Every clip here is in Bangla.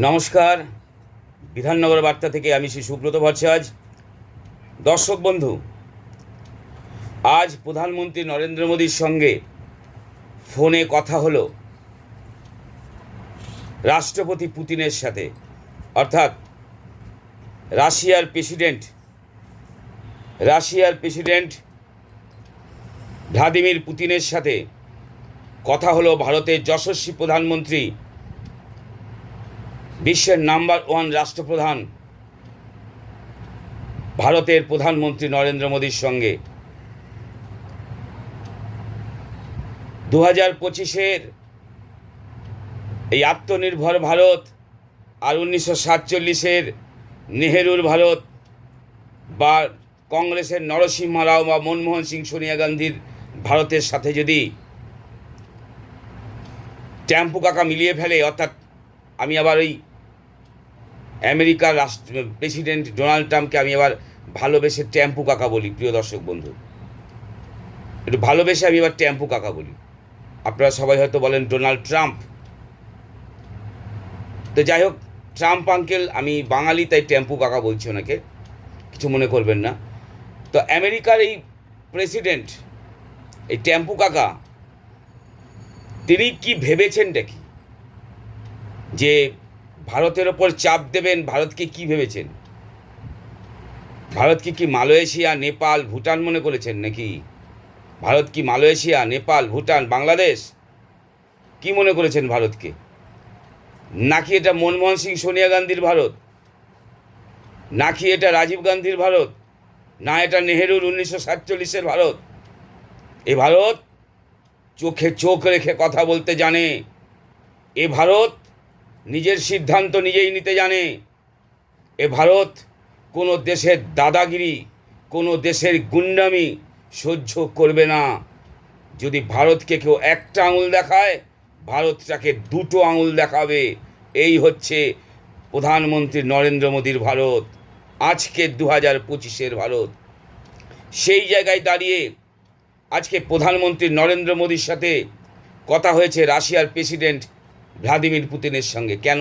নমস্কার। বিধাননগর বার্তা থেকে আমি শ্রী সুব্রত ভট্টাচার্য। দর্শক বন্ধু, আজ প্রধানমন্ত্রী নরেন্দ্র মোদীর সঙ্গে ফোনে কথা হলো রাষ্ট্রপতি পুতিনের সাথে। অর্থাৎ রাশিয়ার প্রেসিডেন্ট রাশিয়ার প্রেসিডেন্ট ভ্লাদিমির পুতিনের সাথে কথা হলো ভারতের যশস্বী প্রধানমন্ত্রী বিশ্বের নাম্বার ওয়ান রাষ্ট্রপ্রধান ভারতের প্রধানমন্ত্রী নরেন্দ্র মোদীর সঙ্গে। দু হাজার পঁচিশের এই আত্মনির্ভর ভারত আর উনিশশো সাতচল্লিশের নেহেরুর ভারত বা কংগ্রেসের নরসিংহ রাও বা মনমোহন সিং, সোনিয়া গান্ধীর ভারতের সাথে যদি ট্যাম্পু কাকা মিলিয়ে ফেলে, অর্থাৎ আমি আবার ওই আমেরিকার রাষ্ট্র প্রেসিডেন্ট ডোনাল্ড ট্রাম্পকে আমি আবার ভালোবেসে ট্যাম্পু কাকা বলি, প্রিয় দর্শক বন্ধু। একটু ভালোবেসে আমি এবার ট্যাম্পু কাকা বলি। আপনারা সবাই হয়তো বলেন ডোনাল্ড ট্রাম্প তো যাই হোক ট্রাম্প আঙ্কেল আমি বাঙালি, তাই ট্যাম্পু কাকা বলছি ওনাকে। কিছু মনে করবেন না। তো আমেরিকার এই প্রেসিডেন্ট এই ট্যাম্পু কাকা, তিনি কি ভেবেছেন দেখি? যে ভারতের ওপর চাপ দেবেন, ভারতকে কি ভেবেছেন? ভারতকে কি মালয়েশিয়া, নেপাল, ভুটান মনে করেছেন নাকি? ভারত কি মালয়েশিয়া, নেপাল, ভুটান, বাংলাদেশ? কি মনে করেছেন ভারতকে? নাকি এটা মনমোহন সিং, সোনিয়া গান্ধীর ভারত? নাকি এটা রাজীব গান্ধীর ভারত? না এটা নেহেরুর উনিশশো সাতচল্লিশের ভারত? এ ভারত চোখে চোখ রেখে কথা বলতে জানে। এ ভারত নিজের সিদ্ধান্ত নিজেই নিতে জানে। এ ভারত কোনো দেশের দাদাগিরি, কোনো দেশের গুন্ডামি সহ্য করবে না। যদি ভারতকে কেউ একটা আঙুল দেখায় ভারতটাকে দুটো আঙুল দেখাবে। এই হচ্ছে প্রধানমন্ত্রী নরেন্দ্র মোদীর ভারত, আজকে দু হাজার পঁচিশের ভারত। সেই জায়গায় দাঁড়িয়ে আজকে প্রধানমন্ত্রী নরেন্দ্র মোদীর সাথে কথা হয়েছে রাশিয়ার প্রেসিডেন্ট ভ্লাদিমির পুতিনের সঙ্গে। কেন?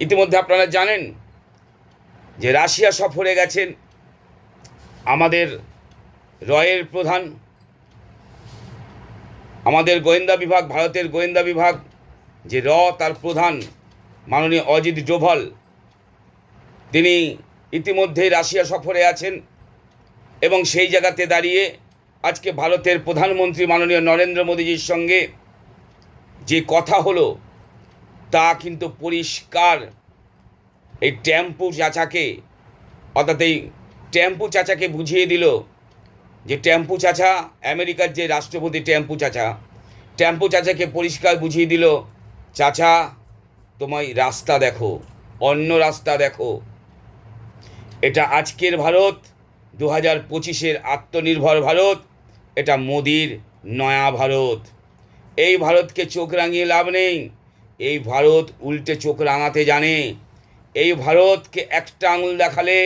ইতিমধ্যে আপনারা জানেন যে রাশিয়া সফরে গেছেন আমাদের রয়ের প্রধান, আমাদের গোয়েন্দা বিভাগ, ভারতের গোয়েন্দা বিভাগ, যে র তার প্রধান মাননীয় অজিত ডোভাল, তিনি ইতিমধ্যেই রাশিয়া সফরে আছেন এবং সেই জায়গাতে দাঁড়িয়ে আজকে ভারতের প্রধানমন্ত্রী মাননীয় নরেন্দ্র মোদীজির সঙ্গে যে কথা হলো, তা কিন্তু পরিষ্কার। এই টেম্পু চাচাকে, অর্থাৎ এই টেম্পু চাচাকে বুঝিয়ে দিল যে টেম্পু চাচা আমেরিকার যে রাষ্ট্রপতি টেম্পু চাচা, টেম্পু চাচাকে পরিষ্কার বুঝিয়ে দিল, চাচা, তোমায় রাস্তা দেখো, অন্য রাস্তা দেখো। এটা আজকের ভারত দু হাজার পঁচিশের আত্মনির্ভর ভারত, এটা মোদির নয়া ভারত। এই ভারতকে চোখ রাঙিয়ে লাভ নেই। এই ভারত উল্টে চোখ রাঙাতে জানে। এই ভারতকে একটা আঙুল দেখালে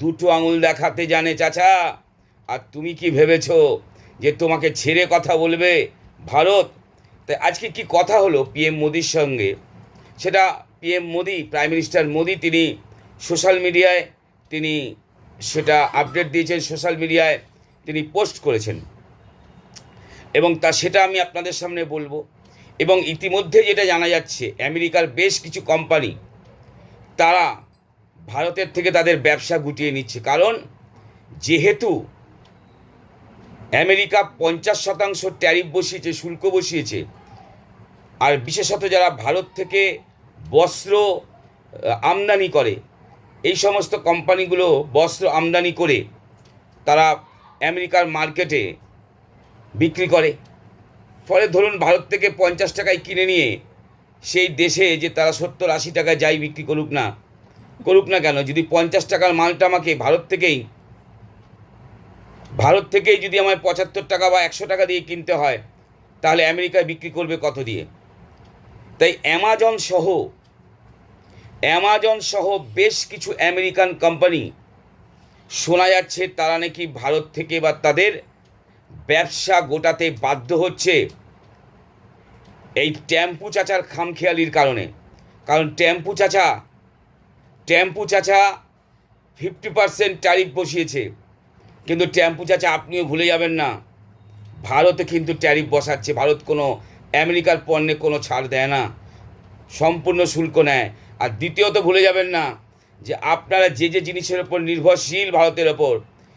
দুটো আঙুল দেখাতে জানে চাচা। আর তুমি কি ভেবেছো যে তোমাকে ছেড়ে কথা বলবে ভারত? তাই আজকে কি কথা হলো পিএম মোদির সঙ্গে? সেটা PM Modi, prime minister Modi তিনি সোশ্যাল মিডিয়ায় তিনি সেটা আপডেট দিয়েছেন, সোশ্যাল মিডিয়ায় তিনি পোস্ট করেছেন। এবং তা সেটা আমি আপনাদের সামনে বলব। এবং ইতিমধ্যে যেটা জানা যাচ্ছে, আমেরিকার বেশ কিছু কোম্পানি তারা ভারতের থেকে তাদের ব্যবসা গুটিয়ে নিচ্ছে। কারণ যেহেতু আমেরিকা পঞ্চাশ শতাংশ ট্যারিফ বসিয়েছে, শুল্ক বসিয়েছে, আর বিশেষত যারা ভারত থেকে বস্ত্র আমদানি করে, এই সমস্ত কোম্পানিগুলো বস্ত্র আমদানি করে তারা আমেরিকার মার্কেটে বিক্রি করে। ফলে ধরুন ভারত থেকে পঞ্চাশ টাকায় কিনে নিয়ে সেই দেশে যে তারা সত্তর আশি টাকায় যাই বিক্রি করুক না করুক না কেন? যদি পঞ্চাশ টাকার মালটা আমাকে ভারত থেকেই ভারত থেকেই যদি আমায় পঁচাত্তর টাকা বা একশো টাকা দিয়ে কিনতে হয়, তাহলে আমেরিকায় বিক্রি করবে কত দিয়ে? তাই অ্যামাজন সহ অ্যামাজন সহ বেশ কিছু আমেরিকান কোম্পানি শোনা যাচ্ছে তারা নাকি ভারত থেকে বা তাদের ব্যবসা গোটাতে বাধ্য হচ্ছে এই টেম্পু চাচার খামখেয়ালির কারণে। কারণ টেম্পু চাচা টেম্পু চাচা ফিফটি পার্সেন্ট ট্যারিফ বসিয়েছে। কিন্তু টেম্পু চাচা, আপনিও ভুলে যাবেন না, ভারতে কিন্তু ট্যারিফ বসাচ্ছে। ভারত কোনো আমেরিকার পণ্যে কোনো ছাড় দেয় না, সম্পূর্ণ শুল্ক নেয়। আর দ্বিতীয়ত ভুলে যাবেন না যে আপনারা যে যে জিনিসের ওপর নির্ভরশীল ভারতের ওপর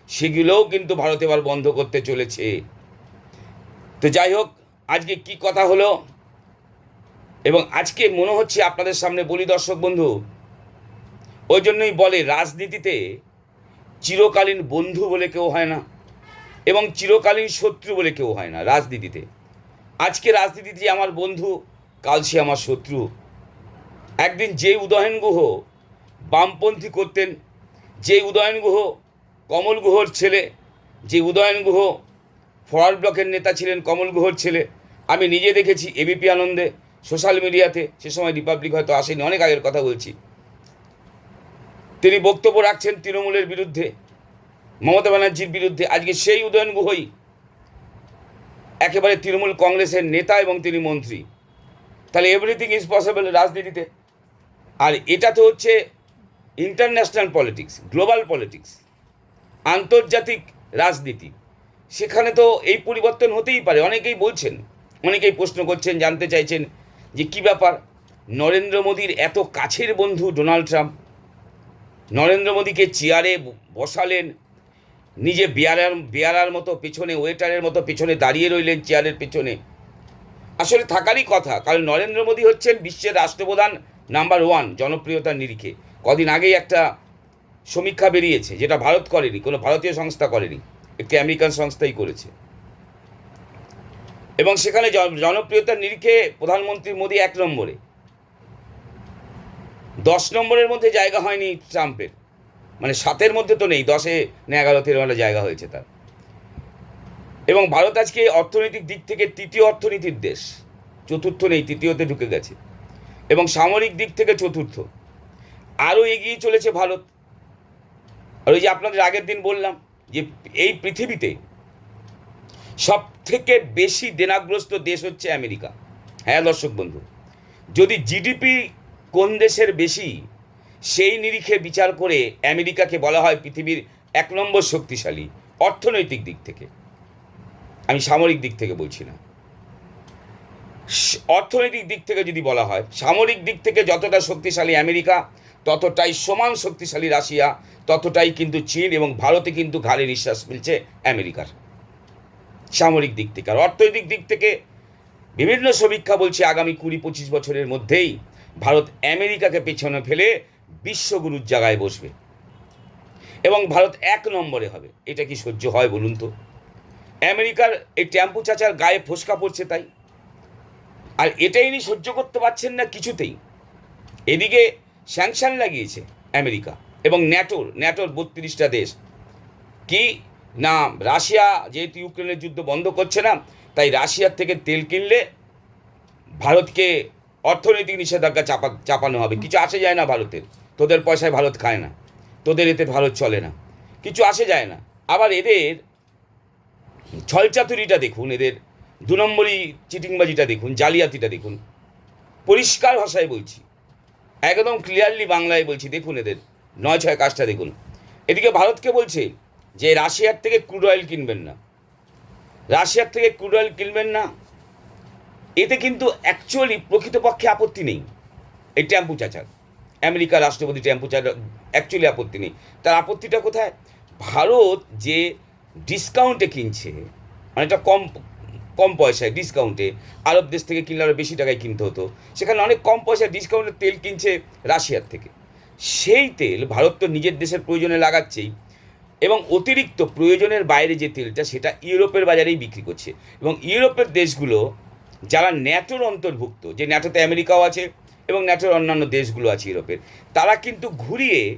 সেগুলোও কিন্তু ভারত এবার বন্ধ করতে চলেছে। তো যাই হোক, আজকে কি কথা হলো? এবং আজকে মনে হচ্ছে আপনাদের সামনে বলি দর্শক বন্ধু, ওই জন্যই বলে রাজনীতিতে চিরকালীন বন্ধু বলে কেউ হয় না এবং চিরকালীন শত্রু বলে কেউ হয় না রাজনীতিতে। আজকে রাজনীতিতে আমার বন্ধু, কাল সে আমার শত্রু। একদিন যে উদয়ন গুহ বামপন্থী করতেন যে উদয়ন গুহ কমল গুহর ছেলে, যে উদয়ন গুহ ফরওয়ার্ড ব্লকের নেতা ছিলেন কমল গুহর ছেলে। আমি নিজে দেখেছি এবিপি আনন্দে সোশ্যাল মিডিয়াতে সে সময় রিপাবলিক হয়তো আসেনি, অনেক আগের কথা বলছি। তিনি বক্তব্য রাখছেন তৃণমূলের বিরুদ্ধে, মমতা ব্যানার্জির বিরুদ্ধে। আজকে সেই উদয়ন গুহই একেবারে তৃণমূল কংগ্রেসের নেতা এবং তিনি মন্ত্রী। তাহলে এভরিথিং ইজ পসিবল রাজনীতিতে। আর এটা তো হচ্ছে ইন্টারন্যাশনাল পলিটিক্স গ্লোবাল পলিটিক্স আন্তর্জাতিক রাজনীতি। সেখানে তো এই পরিবর্তন হতেই পারে, অনেকেই বলছেন, অনেকেই প্রশ্ন করছেন, জানতে চাইছেন যে কী ব্যাপার? নরেন্দ্র মোদীর এত কাছের বন্ধু ডোনাল্ড ট্রাম্প। নরেন্দ্র মোদীকে চেয়ারে বসালেন, নিজে বেয়ারার বেয়ারার মতো পেছনে, ওয়েটারের মতো পেছনে দাঁড়িয়ে রইলেন চেয়ারের পেছনে। আসলে থাকারই কথা, কারণ নরেন্দ্র মোদী হচ্ছেন বিশ্বের রাষ্ট্রপ্রধান নাম্বার ওয়ান জনপ্রিয়তার নিরিখে। কদিন আগেই একটা সমীক্ষা বেরিয়েছে, যেটা ভারত করেনি, কোনো ভারতীয় সংস্থা করেনি, একটি আমেরিকান সংস্থাই করেছে। এবং সেখানে জন- জনপ্রিয়তার নিরিখে প্রধানমন্ত্রী মোদী এক নম্বরে। দশ নম্বরের মধ্যে জায়গা হয়নি ট্রাম্পের মানে সাতের মধ্যে তো নেই, দশে না এগারোতে এরকম একটা জায়গা হয়েছে তার। এবং ভারত আজকে অর্থনৈতিক দিক থেকে তৃতীয় অর্থনীতির দেশ, চতুর্থ নেই, তৃতীয়তে ঢুকে গেছে। এবং সামরিক দিক থেকে চতুর্থ। আরও এগিয়ে চলেছে ভারত। আর ওই যে আপনাদের আগের দিন বললাম যে এই পৃথিবীতে সব থেকে বেশি দেনাগ্রস্ত দেশ হচ্ছে আমেরিকা। হ্যাঁ দর্শক বন্ধু, যদি জিডিপি কোন দেশের বেশি, সেই নিরিখে বিচার করে আমেরিকাকে বলা হয় পৃথিবীর এক নম্বর শক্তিশালী অর্থনৈতিক দিক থেকে। আমি সামরিক দিক থেকে বলছি না। অর্থনৈতিক দিক থেকে যদি বলা হয়, সামরিক দিক থেকে যতটা শক্তিশালী আমেরিকা ততটাই সমান শক্তিশালী রাশিয়া, ততটাই কিন্তু চীন এবং ভারতে কিন্তু ঘাড়ে নিঃশ্বাস ফেলছে আমেরিকার। সামরিক দিক থেকে আর অর্থনৈতিক দিক থেকে বিভিন্ন সমীক্ষা বলছে আগামী কুড়ি পঁচিশ বছরের মধ্যেই ভারত আমেরিকাকে পেছনে ফেলে বিশ্বগুরুর জায়গায় বসবে। এবং ভারত এক নম্বরে হবে। এটা কি সহ্য হয় বলুন তো? আমেরিকার এই টেম্পু চাচার গায়ে ফোসকা পড়ছে তাই। আর এটাই ইনি সহ্য করতে পারছেন না কিছুতেই। এদিকে স্যাংশন লাগিয়েছে আমেরিকা এবং ন্যাটোর ন্যাটোর বত্রিশটা দেশ। কি না, রাশিয়া যেহেতু ইউক্রেনের যুদ্ধ বন্ধ করছে না, তাই রাশিয়ার থেকে তেল কিনলে ভারতকে অর্থনৈতিক নিষেধাজ্ঞা চাপা, চাপানো হবে। কিছু আসে যায় না ভারতের। তোদের পয়সায় ভারত খায় না। তোদের এতে ভারত চলে না। কিছু আসে যায় না। আবার এদের ছলচাতুরিটা দেখুন, এদের দু নম্বরই চিটিংবাজিটা দেখুন, জালিয়াতিটা দেখুন। পরিষ্কার ভাষায় বলছি। একদম ক্লিয়ারলি বাংলায় বলছি, দেখুন এদের। নয় ছয় কাজটা দেখুন। এদিকে ভারতকে বলছে যে রাশিয়ার থেকে ক্রুড অয়েল কিনবেন না। রাশিয়ার থেকে ক্রুড অয়েল কিনবেন না। এতে কিন্তু অ্যাকচুয়ালি প্রকৃতপক্ষে আপত্তি নেই। এই টেম্পু চাচার। আমেরিকার রাষ্ট্রপতি টেম্পু চাচার অ্যাকচুয়ালি আপত্তি নেই। তার আপত্তিটা কোথায়? ভারত যে ডিসকাউন্টে কিনছে অনেকটা কম কম পয়সায় ডিসকাউন্টে আরব দেশ থেকে কিনলে আরও বেশি টাকায় কিনতে হতো। সেখানে অনেক কম পয়সায় ডিসকাউন্টে তেল কিনছে রাশিয়ার থেকে। সেই তেল ভারত তো নিজের দেশের প্রয়োজনে লাগাচ্ছেই। এবং অতিরিক্ত প্রয়োজনের বাইরে যে তেলটা, সেটা ইউরোপের বাজারেই বিক্রি করছে। এবং ইউরোপের দেশগুলো, যারা ন্যাটোর অন্তর্ভুক্ত, যে ন্যাটোতে আমেরিকাও আছে এবং ন্যাটোর অন্যান্য দেশগুলো আছে ইউরোপের, তারা কিন্তু ঘুরিয়ে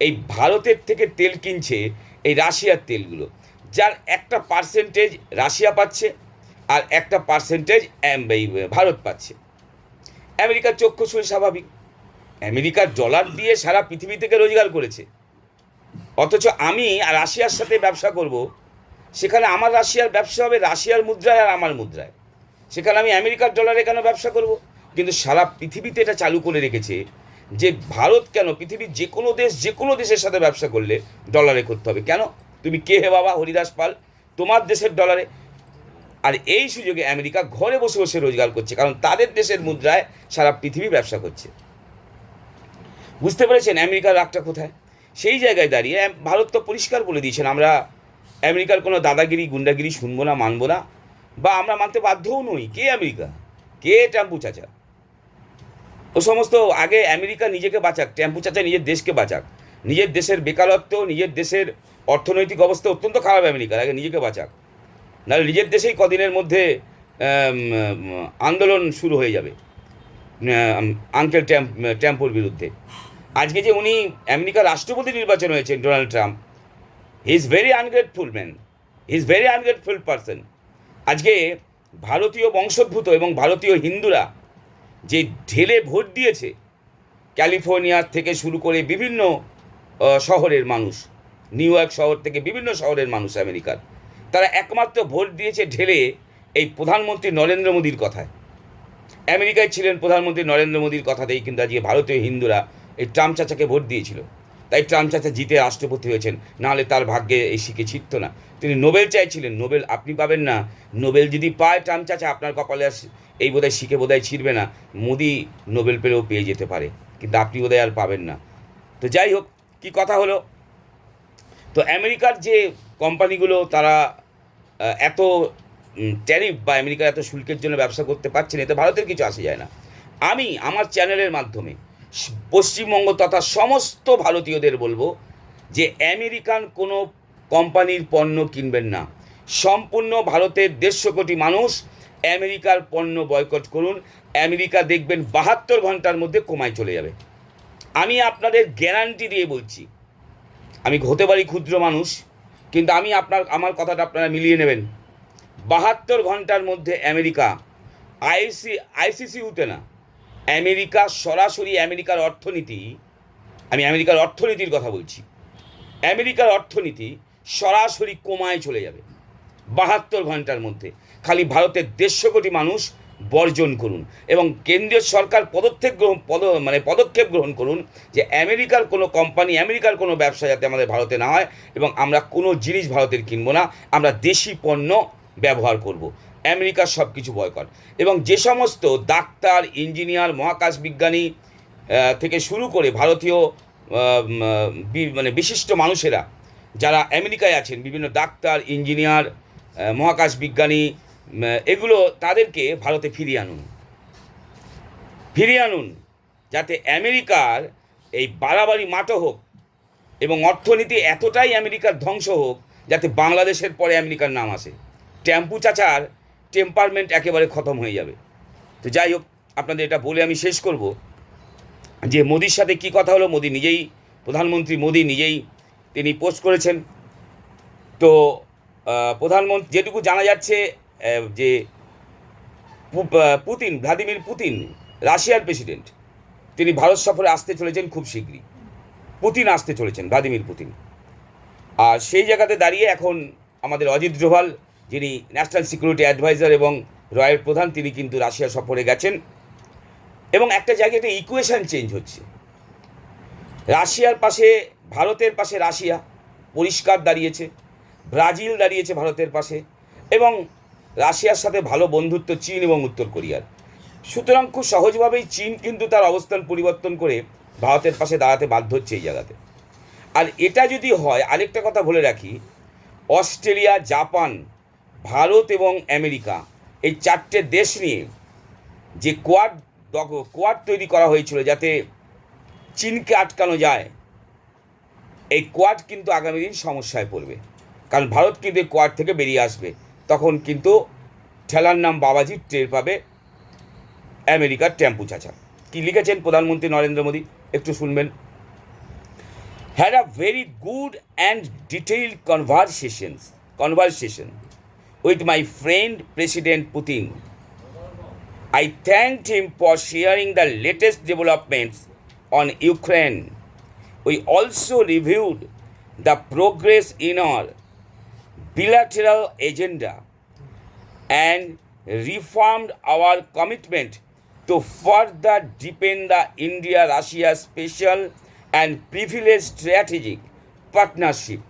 এই ভারতের থেকে তেল কিনছে এই রাশিয়ার তেলগুলো। যার একটা পার্সেন্টেজ রাশিয়া পাচ্ছে আর একটা পার্সেন্টেজ ভারত পাচ্ছে। আমেরিকার চক্ষুশুল স্বাভাবিক। আমেরিকার ডলার দিয়ে সারা পৃথিবী থেকে রোজগার করেছে। অথচ আমি রাশিয়ার সাথে ব্যবসা করব, সেখানে আমার রাশিয়ার ব্যবসা হবে রাশিয়ার মুদ্রায় আর আমার মুদ্রায়। সেখানে আমি আমেরিকার ডলারে কেন ব্যবসা করব? কিন্তু সারা পৃথিবীতে এটা চালু করে রেখেছে যে ভারত কেন পৃথিবীর যে কোনো দেশ যে কোনো দেশের সাথে ব্যবসা করলে ডলারে করতে হবে। কেন? তুমি কে হে বাবা? হরিদাস পাল, তোমার দেশের ডলারে আর এই সুযোগে আমেরিকা ঘরে বসে বসে রোজগার করছে, কারণ তাদের দেশের মুদ্রায় সারা পৃথিবী ব্যবসা করছে। বুঝতে পেরেছেন আমেরিকার রাগটা কোথায়? সেই জায়গায় দাঁড়িয়ে ভারত তো পরিষ্কার বলে দিয়েছেন, আমরা আমেরিকার কোনো দাদাগিরি, গুন্ডাগিরি শুনব না, মানবো না, বা আমরা মানতে বাধ্যও নই। কে আমেরিকা? কে ট্যাম্পু চাচা? ও সমস্ত আগে আমেরিকা নিজেকে বাঁচাক, ট্যাম্পু চাচা নিজের দেশকে বাঁচাক। নিজের দেশের বেকারত্ব, নিজের দেশের অর্থনৈতিক অবস্থা অত্যন্ত খারাপ আমেরিকার, আগে নিজেকে বাঁচাক। নাহলে নিজের দেশেই কদিনের মধ্যে আন্দোলন শুরু হয়ে যাবে আঙ্কেল ট্যাম্প, ট্যাম্পোর বিরুদ্ধে। আজকে যে উনি আমেরিকার রাষ্ট্রপতি নির্বাচন হয়েছেন, Donald Trump he is very ungrateful man he is very ungrateful person আজকে ভারতীয় বংশোদ্ভূত এবং ভারতীয় হিন্দুরা যে ঢেলে ভোট দিয়েছে ক্যালিফোর্নিয়ার থেকে শুরু করে বিভিন্ন শহরের মানুষ নিউ ইয়র্ক শহর থেকে বিভিন্ন শহরের মানুষ আমেরিকার। তারা একমাত্র ভোট দিয়েছে ঢেলে এই প্রধানমন্ত্রী নরেন্দ্র মোদীর কথায়। আমেরিকায় ছিলেন প্রধানমন্ত্রী নরেন্দ্র মোদীর কথাতেই কিন্তু আজকে ভারতীয় হিন্দুরা এই ট্রাম্প চাচাকে ভোট দিয়েছিল। তাই ট্রাম্প চাচা জিতে রাষ্ট্রপতি হয়েছেন, নাহলে তার ভাগ্যে এই শিখে ছিটত না। তিনি নোবেল চাইছিলেন, নোবেল আপনি পাবেন না। নোবেল যদি পায় ট্রাম্প চাচা, আপনার কপালে এই বোধহয় শিখে বোধহয় ছিড়বে না। মোদি নোবেল পেলেও পেয়ে যেতে পারে, কিন্তু আপনি বোধহয় আর পাবেন না। তো যাই হোক, কি কথা হলো? তো আমেরিকার যে কোম্পানিগুলো তারা এত ট্যারিফ বা আমেরিকার এত শুল্কের জন্য ব্যবসা করতে পারছে না, এতে ভারতের কিছু আসে যায় না। আমি আমার চ্যানেলের মাধ্যমে পশ্চিমবঙ্গ তথা সমস্ত ভারতীয়দের বলব যে আমেরিকান কোনো কোম্পানির পণ্য কিনবেন না। সম্পূর্ণ ভারতের দেড়শো কোটি মানুষ আমেরিকার পণ্য বয়কট করুন। আমেরিকা দেখবেন বাহাত্তর ঘণ্টার মধ্যে কমায় চলে যাবে। আমি আপনাদের গ্যারান্টি দিয়ে বলছি আমি হতে পারি ক্ষুদ্র মানুষ, কিন্তু আমি আপনার, আমার কথাটা আপনারা মিলিয়ে নেবেন। বাহাত্তর ঘণ্টার মধ্যে আমেরিকা, আইসি, আইসিসি আইসিসিউতে না। আমেরিকা সরাসরি আমেরিকার অর্থনীতি, আমি আমেরিকার অর্থনীতির কথা বলছি। আমেরিকার অর্থনীতি সরাসরি কমায় চলে যাবে। বাহাত্তর ঘণ্টার মধ্যে। খালি ভারতের দেড়শো কোটি মানুষ বর্জন করুন এবং কেন্দ্রীয় সরকার পদক্ষেপ গ্রহণ, পদ মানে পদক্ষেপ গ্রহণ করুন যে আমেরিকার কোনো কোম্পানি, আমেরিকার কোনো ব্যবসা যাতে আমাদের ভারতে না হয় এবং আমরা কোনো জিনিস ভারতের কিনবো না, আমরা দেশি পণ্য ব্যবহার করব। আমেরিকার সব কিছু বয়কট এবং যে সমস্ত ডাক্তার, ইঞ্জিনিয়ার, মহাকাশ বিজ্ঞানী থেকে শুরু করে ভারতীয় মানে বিশিষ্ট মানুষেরা, যারা আমেরিকায় আছেন, বিভিন্ন ডাক্তার, ইঞ্জিনিয়ার মহাকাশ বিজ্ঞানী এগুলো তাদেরকে ভারতে ফিরিয়ে আনুন। ফিরিয়ে আনুন যাতে আমেরিকার এই বাড়াবাড়ি মাটো হোক এবং অর্থনীতি এতটাই আমেরিকার ধ্বংস হোক যাতে বাংলাদেশের পরে আমেরিকার নাম আসে। টেম্পু চাচার টেম্পারমেন্ট একেবারে খতম হয়ে যাবে। তো যাই হোক, আপনাদের এটা বলে আমি শেষ করব যে মোদির সাথে কি কথা হলো, মোদি নিজেই, প্রধানমন্ত্রী মোদি নিজেই তিনি পোস্ট করেছেন। তো প্রধানমন্ত্রী যেটুকু জানা যাচ্ছে যে পুতিন, ভ্লাদিমির পুতিন, রাশিয়ার প্রেসিডেন্ট, তিনি ভারত সফরে আসতে চলেছেন খুব শীঘ্রই। পুতিন আসতে চলেছেন, ভ্লাদিমির পুতিন। আর সেই জায়গাতে দাঁড়িয়ে এখন আমাদের অজিত ডোভাল, যিনি ন্যাশনাল সিকিউরিটি অ্যাডভাইজার এবং রয়ের প্রধান, তিনি কিন্তু রাশিয়া সফরে গেছেন। এবং একটা জায়গাতে ইকুয়েশন চেঞ্জ হচ্ছে। রাশিয়ার পাশে, ভারতের পাশে রাশিয়া পরিষ্কার দাঁড়িয়েছে, ব্রাজিল দাঁড়িয়েছে ভারতের পাশে, এবং রাশিয়ার সাথে ভালো বন্ধুত্ব চীন এবং উত্তর কোরিয়ার। সুতরাং খুব সহজভাবেই চীন কিন্তু তার অবস্থান পরিবর্তন করে ভারতের পাশে দাঁড়াতে বাধ্য হচ্ছে এই জায়গাতে। আর এটা যদি হয়, আরেকটা কথা বলে রাখি, অস্ট্রেলিয়া, জাপান, ভারত এবং আমেরিকা এই চারটে দেশ নিয়ে যে কোয়াড কোয়াড তৈরি করা হয়েছিল যাতে চীনকে আটকানো যায়, এই কোয়াড কিন্তু আগামী দিন সমস্যায় পড়বে। কারণ ভারত কিন্তু এই কোয়াড থেকে বেরিয়ে আসবে। তখন কিন্তু ঠেলার নাম বাবাজি টের পাবে আমেরিকার টেম্পু চাচা। কী লিখেছেন প্রধানমন্ত্রী নরেন্দ্র মোদী? একটু শুনবেন। Had a very good and detailed conversations conversation with my friend president Putin I thank him for sharing the latest developments on Ukraine we also reviewed the progress in our bilateral agenda and reaffirmed our commitment to further deepen the India Russia special and privileged strategic partnership.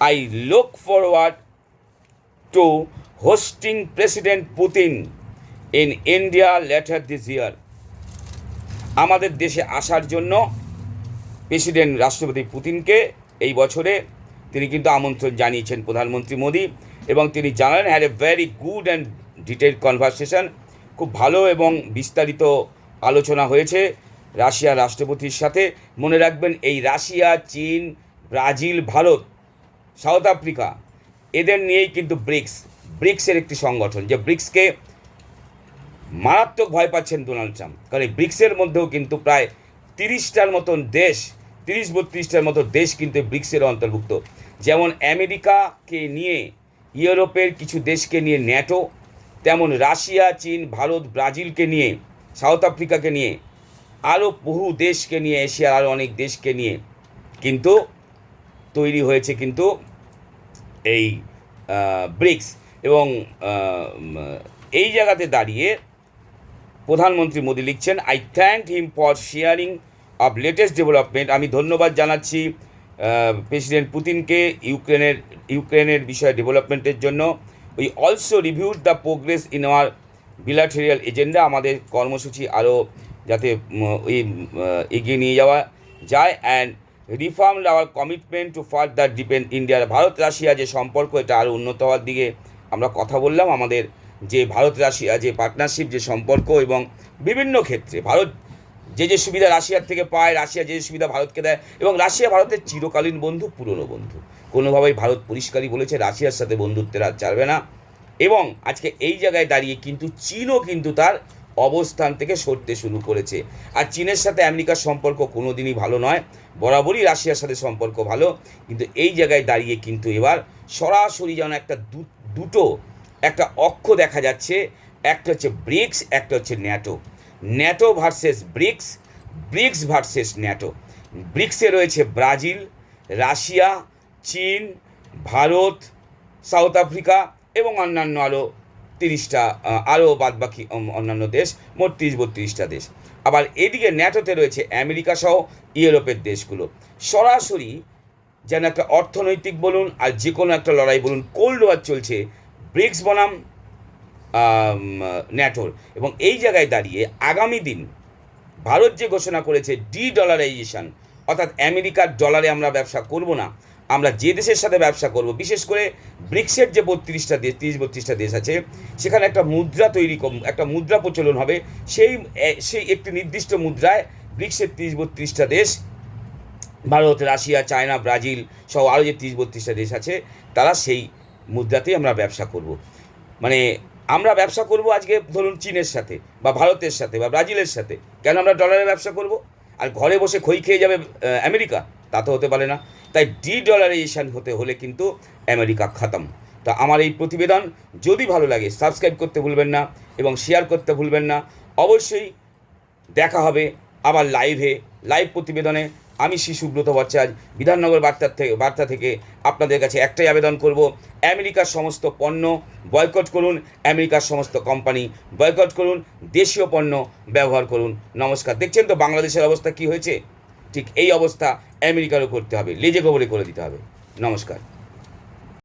I look forward to hosting President Putin in India later this year. আমাদের দেশে আসার জন্য প্রেসিডেন্ট রাষ্ট্রপতি পুতিনকে এই বছরে তিনি কিন্তু আমন্ত্রণ জানিয়েছেন প্রধানমন্ত্রী মোদী এবং তিনি জানালেন had a very good and detail conversation খুব ভালো এবং বিস্তারিত আলোচনা হয়েছে রাশিয়ার রাষ্ট্রপতির সাথে। মনে রাখবেন, এই রাশিয়া, চীন, ব্রাজিল, ভারত, সাউথ আফ্রিকা, এদের নিয়েই কিন্তু ব্রিক্স। ব্রিক্সের একটি সংগঠন, যে ব্রিক্সকে মারাত্মক ভয় পাচ্ছেন ডোনাল্ড ট্রাম্প। কারণ এই ব্রিক্সের মধ্যেও কিন্তু প্রায় তিরিশটার মতন দেশ তিরিশ বত্রিশটার মতো দেশ কিন্তু ব্রিক্সের অন্তর্ভুক্ত। যেমন আমেরিকাকে নিয়ে, ইউরোপের কিছু দেশকে নিয়ে ন্যাটো, তেমন রাশিয়া, চীন, ভারত, ব্রাজিলকে নিয়ে, সাউথ আফ্রিকাকে নিয়ে, আরও বহু দেশকে নিয়ে, এশিয়ার আরও অনেক দেশকে নিয়ে কিন্তু তৈরি হয়েছে কিন্তু এই ব্রিক্স। এবং এই জায়গাতে দাঁড়িয়ে প্রধানমন্ত্রী মোদী লিখছেন I thank him for sharing of latest development আমি ধন্যবাদ জানাচ্ছি প্রেসিডেন্ট পুতিনকে ইউক্রেনের ইউক্রেনের বিষয়ে ডেভেলপমেন্টের জন্য। We also reviewed the progress in our bilateral agenda আমাদের কর্মসূচি আরও যাতে ওই এগিয়ে নিয়ে যাওয়া যায় and reform our commitment to further depend ইন্ডিয়ার ভারত রাশিয়া যে সম্পর্ক, এটা আরও উন্নত হওয়ার দিকে আমরা কথা বললাম। আমাদের যে ভারত রাশিয়া যে পার্টনারশিপ যে সম্পর্ক এবং বিভিন্ন ক্ষেত্রে, ভারত যে যে সুবিধা রাশিয়ার থেকে পায়, রাশিয়া যে যে সুবিধা ভারতকে দেয় এবং রাশিয়া ভারতের চিরকালীন বন্ধু, পুরনো বন্ধু। কোনোভাবেই ভারত পরিষ্কারই বলেছে, রাশিয়ার সাথে বন্ধুত্বের আর চাইবে না। এবং আজকে এই জায়গায় দাঁড়িয়ে কিন্তু চীনও কিন্তু তার অবস্থান থেকে সরতে শুরু করেছে। আর চীনের সাথে আমেরিকার সম্পর্ক কোনো দিনই ভালো নয়, বরাবরই রাশিয়ার সাথে সম্পর্ক ভালো। কিন্তু এই জায়গায় দাঁড়িয়ে কিন্তু এবার সরাসরি যেন একটা দুটো, একটা অক্ষ দেখা যাচ্ছে। একটা হচ্ছে ব্রিক্স, একটা হচ্ছে NATO. NATO versus BRICS BRICS versus NATO. ব্রিক্সে রয়েছে ব্রাজিল, রাশিয়া, চীন, ভারত, সাউথ আফ্রিকা এবং অন্যান্য আরও তিরিশটা আরও বাদবাকি অম- অন্যান্য দেশ, মোট তিরিশ বত্রিশটা দেশ। আবার এদিকে ন্যাটোতে রয়েছে আমেরিকা সহ ইউরোপের দেশগুলো। সরাসরি যেন একটা অর্থনৈতিক বলুন আর যে কোনো একটা লড়াই বলুন, কোল্ড ওয়ার চলছে। ব্রিক্স বনাম ন্যাটোর এবং এই জায়গায় দাঁড়িয়ে আগামী দিন ভারত যে ঘোষণা করেছে ডি ডলারাইজেশন, অর্থাৎ আমেরিকার ডলারে আমরা ব্যবসা করব না, আমরা যে দেশের সাথে ব্যবসা করব, বিশেষ করে ব্রিক্সের যে বত্রিশটা দেশ, তিরিশ বত্রিশটা দেশ আছে, সেখানে একটা মুদ্রা তৈরি একটা মুদ্রা প্রচলন হবে। সেই সেই একটি নির্দিষ্ট মুদ্রায় ব্রিক্সের তিরিশ বত্রিশটা দেশ, ভারত, রাশিয়া, চায়না, ব্রাজিল সহ আরও যে তিরিশ বত্রিশটা দেশ আছে, তারা সেই মুদ্রাতেই আমরা ব্যবসা করব। মানে আমরা ব্যবসা করব আজকে ধরুন চীনের সাথে বা ভারতের সাথে বা ব্রাজিলের সাথে। কেন আমরা ডলারে ব্যবসা করব? আর ঘরে বসে খই খেয়ে যাবে আমেরিকা? তা তো হতে পারে না। তাই ডি ডলারাইজেশন হতে হলে কিন্তু আমেরিকা খতম। তা আমার এই প্রতিবেদন যদি ভালো লাগে সাবস্ক্রাইব করতে ভুলবেন না এবং শেয়ার করতে ভুলবেন না, অবশ্যই দেখা হবে আবার লাইভে লাইভ প্রতিবেদনে। আমি শ্রী সুব্রত ভট্টাচার্য, বিধাননগর বার্তার থেকে বার্তা থেকে আপনাদের কাছে একটাই আবেদন করব, আমেরিকার সমস্ত পণ্য বয়কট করুন, আমেরিকার সমস্ত কোম্পানি বয়কট করুন, দেশীয় পণ্য ব্যবহার করুন। নমস্কার। দেখছেন তো বাংলাদেশের অবস্থা কি হয়েছে? ঠিক এই অবস্থা আমেরিকারও করতে হবে, লেজে গোবরে করে দিতে হবে। নমস্কার।